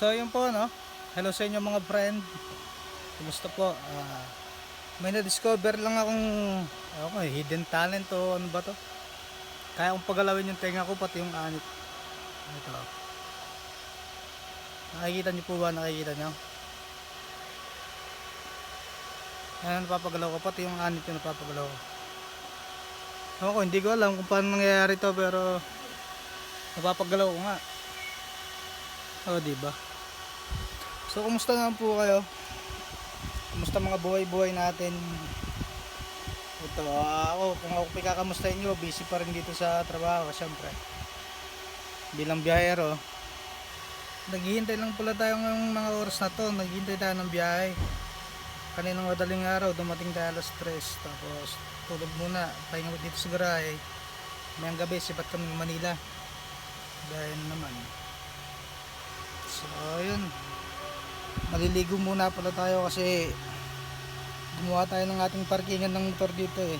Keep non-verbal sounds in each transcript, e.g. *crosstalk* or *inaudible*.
So yun po no. Hello sa inyo mga friend. Kumusta po? Ah, may na-discover lang akong ako, hidden talent o ano ba to? Kaya kong pagalawin yung tenga ko pati yung anit. Ito. Nakikita niyo po ba? Nakikita niyo? Ayan, napapagalaw ko. Pati yung anit yung napapagalaw ko. Ako, hindi ko alam kung paano nangyayari to pero napapagalaw ko nga. O, di ba? So, kumusta naman po kayo? Kumusta mga buhay-buhay natin? Ito, ah, ako, kung ako pikakamustahin nyo, busy pa rin dito sa trabaho, syempre. Bilang biyahero, naghihintay lang pala tayo ng mga oras na to, naghihintay tayo ng biyahe. Kaninang madaling araw, dumating tayo alas 3, tapos tulog muna, pahinga dito sa garahe. Mayang gabi, sipat kami Manila. Dahil naman. So, yun. Maliligo muna pala tayo kasi gumawa tayo ng ating parkingan ng motor dito eh.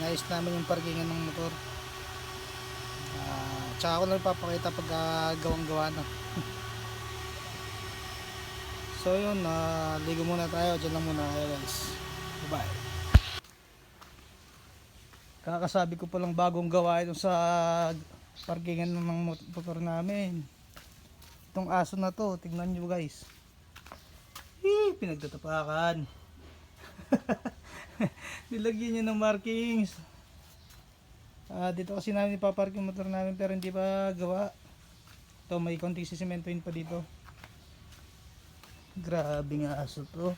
Inayos namin yung parkingan ng motor. Ah, tsaka ako lang papakita pag ah, gawang-gawa na. *laughs* so yun, ligo muna tayo. Diyan lang muna guys. Bye-bye. Kakasabi ko palang bagong gawa ito sa parkingan ng motor namin. Itong aso na to, tingnan nyo guys. Eh, pinagtatapakan. *laughs* Nilagyan niya ng markings. Ah, dito kasi namin ipapark yung motor namin pero hindi pa gawa. Ito, may konting sisimentoin pa dito. Grabe nga aso to.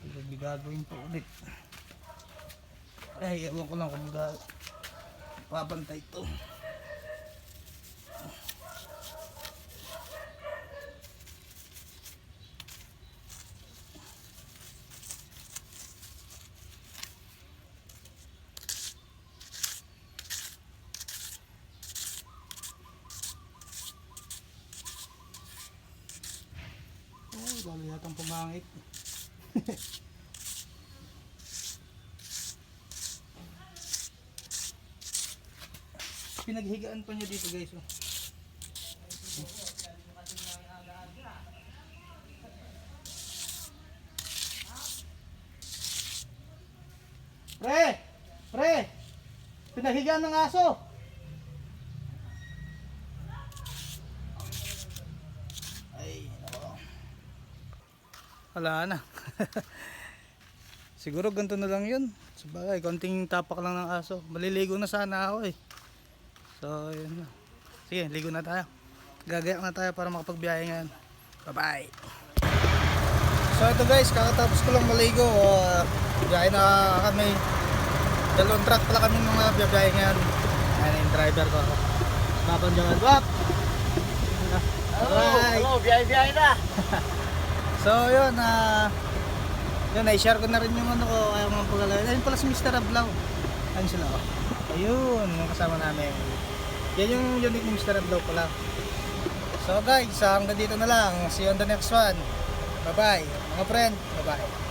Hindi gagawin pa ulit. Ay, ewan ko lang kung ga papantay to. Ay, lalo yatang pumangit. *laughs* Pinaghigaan pa niya dito guys. Oh. Pre! Pre! Pinaghigaan ng aso! Ay, nako. Wala na. *laughs* Siguro ganito na lang yun. Sabagay, konting tapak lang ng aso. Maliligo na sana ako eh. So, yun na. Sige, ligo na tayo. Gagayak na tayo para makapagbiyahe ngayon. Bye-bye. So, ito guys, kakatapos ko lang maligo. Uh, biyahe na kami. Dalawang truck pala kami mga biyahe ngayon. Ayan yung driver ko. Papanjangan. Wap! Alright. Hello, biyahe-biyahe na. *laughs* So yun, ah yun, i-share ko na rin yung ano ko, ayaw mga paglalay. Ayun pala si Mr. Ablaw. Ayun sila oh. Ayun, yung kasama namin. Yan yung unique ni Mr. Ablaw pala. So guys, hanggang dito na lang. See you on the next one. Bye bye. Mga friend, bye bye.